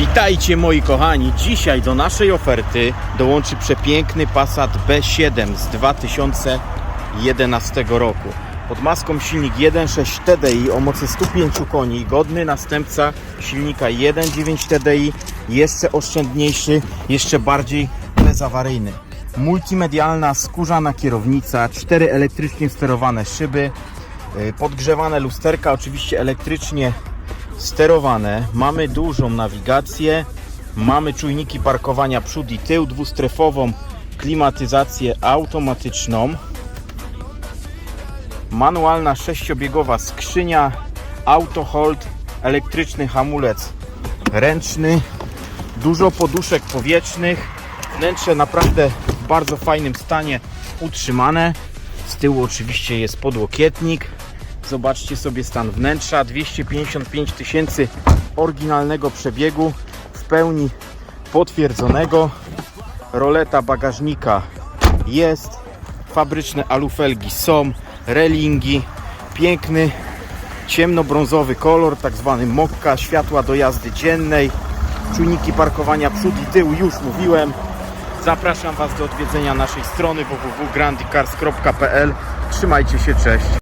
Witajcie moi kochani. Dzisiaj do naszej oferty dołączy przepiękny Passat B7 z 2011 roku. Pod maską silnik 1.6 TDI o mocy 105 koni, godny następca silnika 1.9 TDI, jeszcze oszczędniejszy, jeszcze bardziej bezawaryjny. Multimedialna skórzana kierownica, cztery elektrycznie sterowane szyby, yy, podgrzewane lusterka, oczywiście elektrycznie sterowane. Mamy dużą nawigację, mamy czujniki parkowania przód i tył, dwustrefową klimatyzację automatyczną, manualna sześciobiegowa skrzynia, auto hold, elektryczny hamulec ręczny, dużo poduszek powietrznych, wnętrze naprawdę w bardzo fajnym stanie utrzymane. Z tyłu oczywiście jest podłokietnik. Zobaczcie sobie stan wnętrza. 255 tysięcy oryginalnego przebiegu w pełni potwierdzonego. Roleta bagażnika jest. Fabryczne alufelgi są. Relingi. Piękny ciemnobrązowy kolor, tak zwany mokka, światła do jazdy dziennej, czujniki parkowania przód i tył, już mówiłem. Zapraszam Was do odwiedzenia naszej strony www.grandicars.pl. Trzymajcie się, cześć.